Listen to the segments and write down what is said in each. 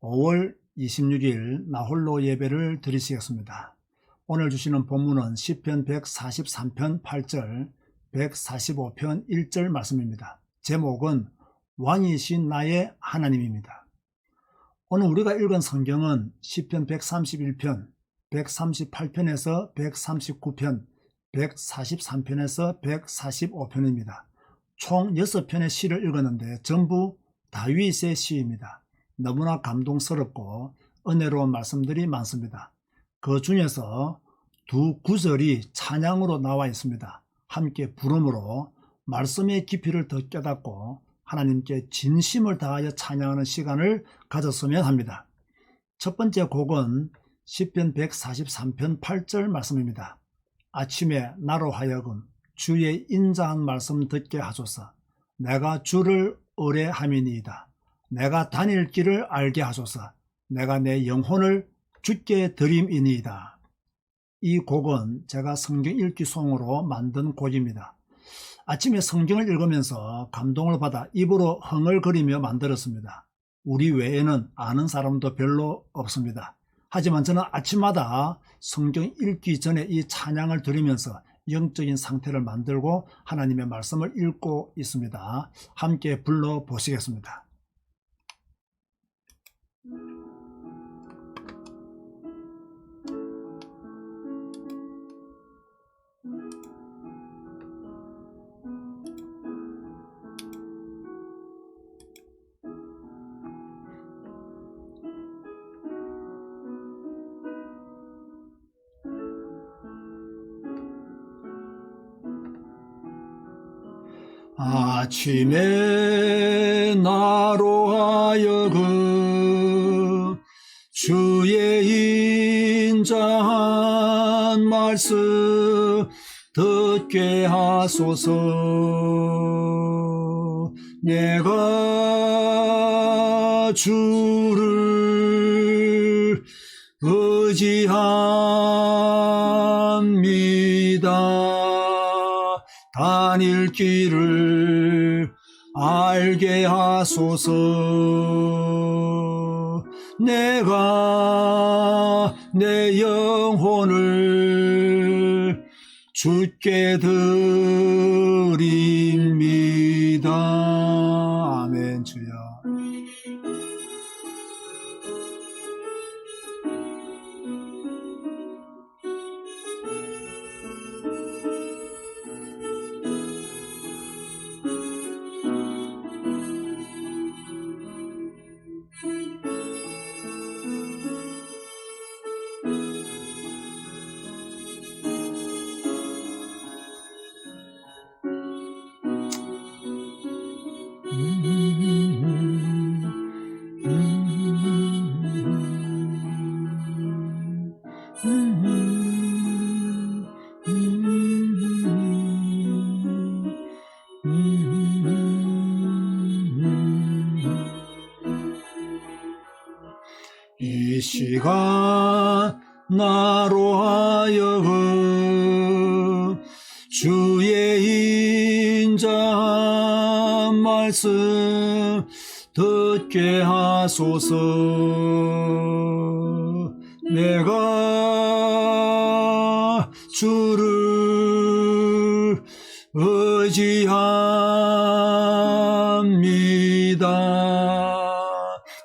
5월 26일 나홀로 예배를 드리시겠습니다. 오늘 주시는 본문은 시편 143편 8절, 145편 1절 말씀입니다. 제목은 왕이신 나의 하나님입니다. 오늘 우리가 읽은 성경은 시편 131편, 138편에서 139편, 143편에서 145편입니다. 총 6편의 시를 읽었는데 전부 다윗의 시입니다. 너무나 감동스럽고 은혜로운 말씀들이 많습니다. 그 중에서 두 구절이 찬양으로 나와 있습니다. 함께 부름으로 말씀의 깊이를 더 깨닫고 하나님께 진심을 다하여 찬양하는 시간을 가졌으면 합니다. 첫 번째 곡은 시편 143편 8절 말씀입니다. 아침에 나로 하여금 주의 인자한 말씀 듣게 하소서. 내가 주를 의뢰함이니이다. 내가 다닐 길을 알게 하소서. 내가 내 영혼을 주께 드림이니이다. 이 곡은 제가 성경 읽기 송으로 만든 곡입니다. 아침에 성경을 읽으면서 감동을 받아 입으로 흥얼거리며 만들었습니다. 우리 외에는 아는 사람도 별로 없습니다. 하지만 저는 아침마다 성경 읽기 전에 이 찬양을 들으면서 영적인 상태를 만들고 하나님의 말씀을 읽고 있습니다. 함께 불러 보시겠습니다. 아침에 나로 하여금 주의 인자한 말씀 듣게 하소서. 내가 주를 의지합니다 다닐 길을 알게 하소서. 내가 내 영혼을 주께 드립니다 이 시간 나로 하여금 주의 인자한 말씀 듣게 하소서. 내가 주를 의지합니다.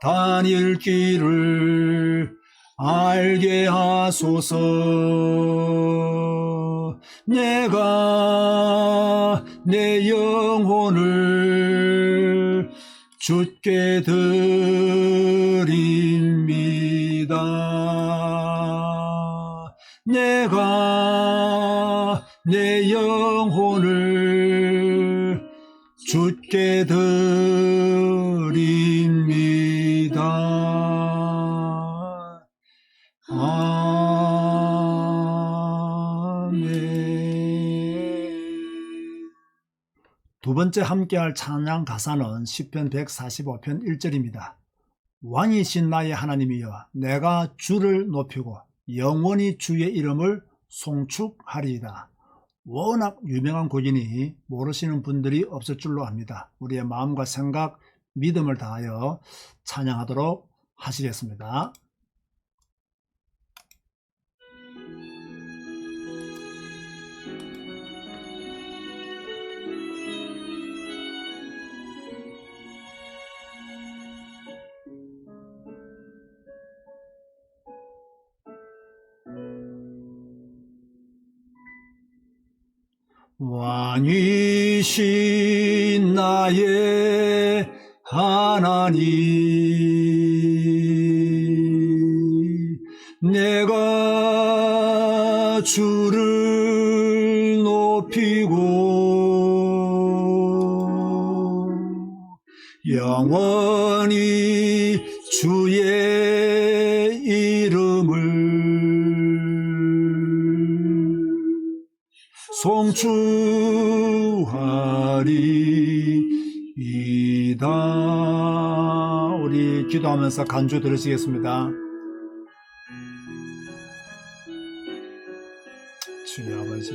다닐 길을 알게 하소서. 내가 내 영혼을 주께 드립니다. 내가 내 영혼을 주께 드 두 번째 함께할 찬양 가사는 시편 145편 1절입니다. 왕이신 나의 하나님이여 내가 주를 높이고 영원히 주의 이름을 송축하리이다. 워낙 유명한 곡이니 모르시는 분들이 없을 줄로 압니다. 우리의 마음과 생각, 믿음을 다하여 찬양하도록 하시겠습니다. 왕이신 나의 하나님 내가 주를 높이고 영원히 주의 이름을 송추하리이다. 우리 기도하면서 간주 들으시겠습니다. 주여 아버지,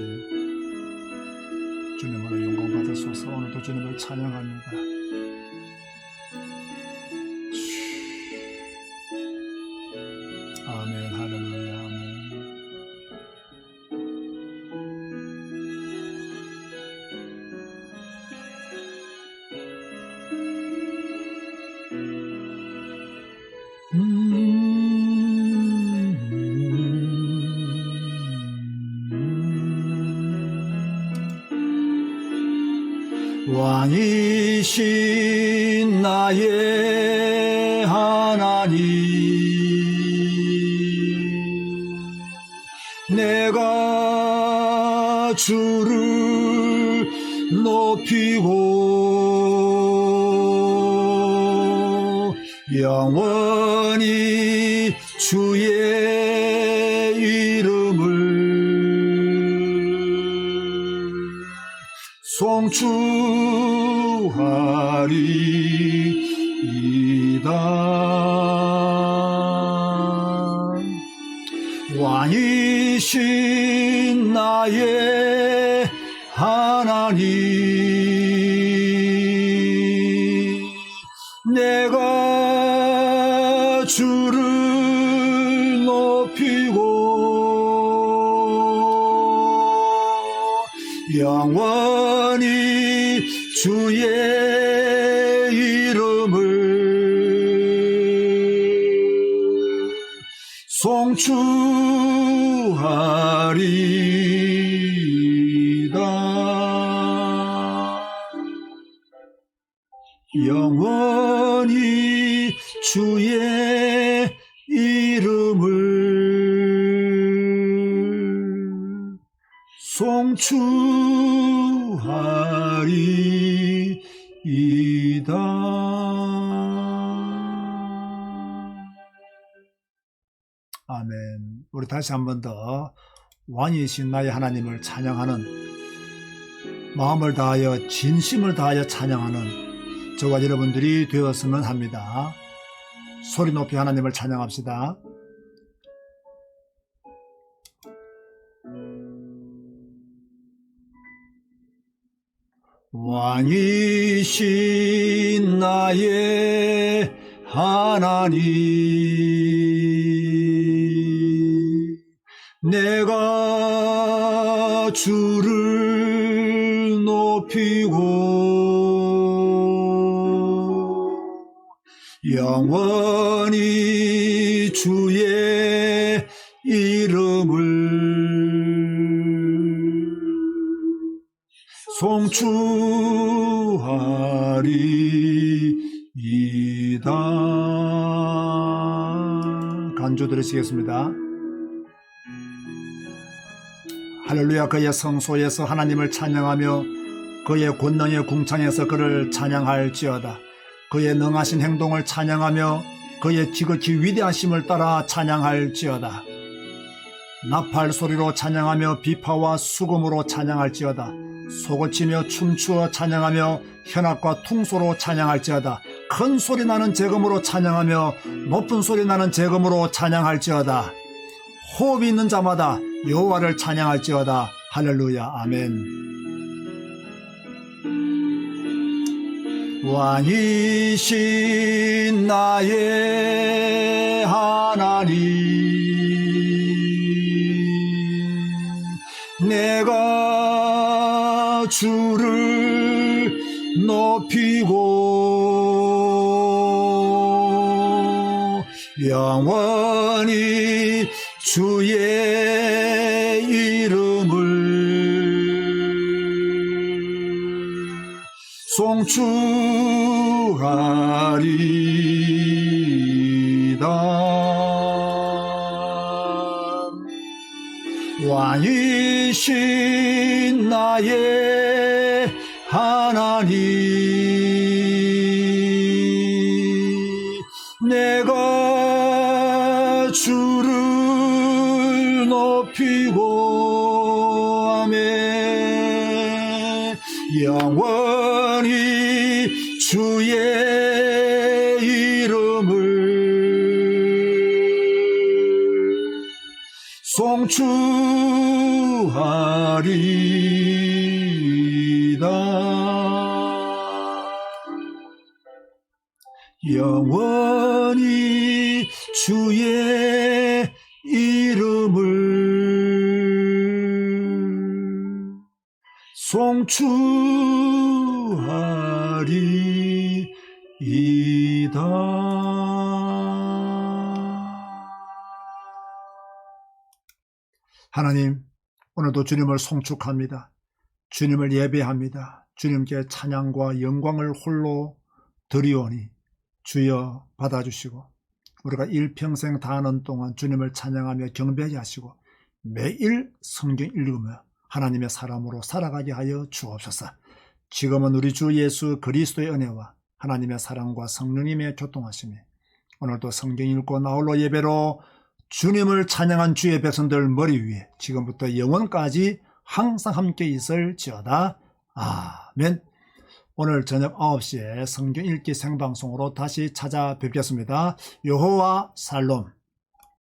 주님으로 영광 받으소서 오늘도 주님을 찬양합니다. 왕이신 나의 하나님. 내가 주를 높이고 영원히 주의 이름을 송 추하리이다. 왕이신 나의 하나님 내가 주를 높이고 영원히 주의 이름을 송추하리이다. 영원히 주의 송추하리이다. 아멘. 우리 다시 한 번 더 왕이신 나의 하나님을 찬양하는 마음을 다하여 진심을 다하여 찬양하는 저와 여러분들이 되었으면 합니다. 소리 높이 하나님을 찬양합시다. 왕이신 나의 하나님. 내가 주를 높이고 영원히 주의 이름을 송추 이다. 간주 들으시겠습니다. 할렐루야 그의 성소에서 하나님을 찬양하며 그의 권능의 궁창에서 그를 찬양할지어다. 그의 능하신 행동을 찬양하며 그의 지극히 위대하심을 따라 찬양할지어다. 나팔 소리로 찬양하며 비파와 수금으로 찬양할지어다. 속을 치며 춤추어 찬양하며 현악과 퉁소로 찬양할지어다. 큰 소리 나는 재금으로 찬양하며 높은 소리 나는 재금으로 찬양할지어다. 호흡이 있는 자마다 여호와를 찬양할지어다. 할렐루야. 아멘. 왕이신 나의 하나님 내가 주를 주의 이름을 송축하리다. 왕이신 나의 하나님 내가 주를 높이고 하매 영원히 주의 이름을 송축하리다. 영원히 주의 송축하리이다 하나님, 오늘도 주님을 송축합니다. 주님을 예배합니다. 주님께 찬양과 영광을 홀로 드리오니 주여 받아주시고 우리가 일평생 다하는 동안 주님을 찬양하며 경배하게 하시고 매일 성경 읽으며 하나님의 사람으로 살아가게 하여 주옵소서. 지금은 우리 주 예수 그리스도의 은혜와 하나님의 사랑과 성령님의 교통하심이 오늘도 성경 읽고 나홀로 예배로 주님을 찬양한 주의 백성들 머리 위에 지금부터 영원까지 항상 함께 있을지어다. 아멘. 오늘 저녁 9시에 성경 읽기 생방송으로 다시 찾아뵙겠습니다. 여호와 살롬.